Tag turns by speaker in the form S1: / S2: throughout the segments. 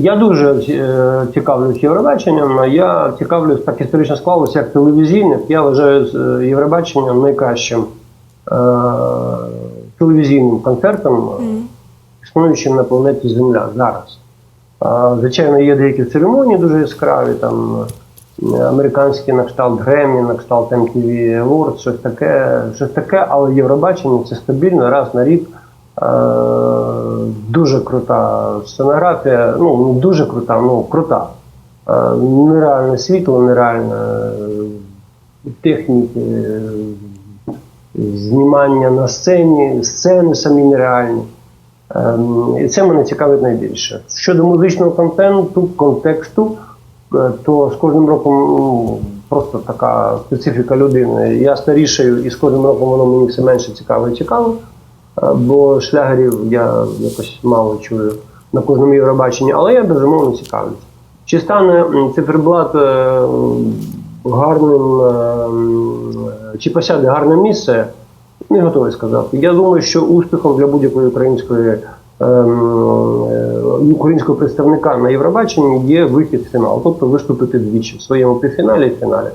S1: Я дуже е, цікавлюсь Євробаченням. Я цікавлюсь так історично склалося, як телевізійник. Я вважаю з е, Євробаченням найкращим е, телевізійним концертом, е, існуючим на планеті Земля зараз. А, Звичайно, є деякі церемонії дуже яскраві, там е, американські на кшталт Гремі, на кшталт MTV Awards, щось таке, щось таке, але Євробачення це стабільно раз на рік. Е, Дуже крута сценографія, ну дуже крута, ну крута. Е, Нереальне світло, нереальна е, техніки, е, знімання на сцені, сцени самі нереальні. Ем, І це мене цікавить найбільше. Щодо музичного контенту, контексту, то з кожним роком ну, просто така специфіка людини. Я старішаю, і з кожним роком воно мені все менше цікаво і цікаво. Бо шлягерів я якось мало чую на кожному Євробаченні, але я безумовно цікавлюсь. Чи стане циферблат е, гарним, е, чи посяде гарне місце, не готовий сказати. Я думаю, що успіхом для будь-якої української е, українського представника на Євробаченні є вихід в фінал, тобто виступити двічі в своєму півфіналі і фіналі.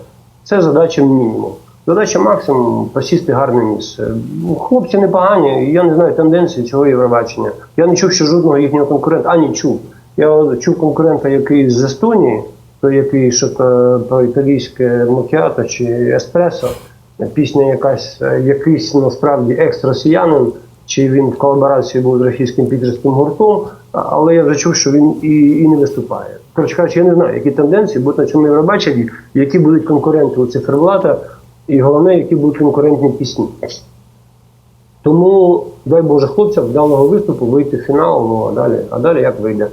S1: Це задача мінімум. Задача максимум посісти гарне місце. Ну, Хлопці непогані, я не знаю тенденції цього Євробачення. Я не чув, що жодного їхнього конкурента, а не чув. Я чув конкурента, який з Естонії, той, який що то, то італійське макіато чи еспресо, пісня якась, е, якийсь насправді екс-росіянин, чи він в колаборації був з російським підерським гуртом, але я вже чув, що він і, і не виступає. Коротше кажучи, я не знаю, які тенденції будуть на цьому Євробаченні, які будуть конкуренти у циферблата, і головне, які будуть конкурентні пісні. Тому дай Боже хлопцям вдалого виступу вийти в фінал, ну а далі, а далі як вийде.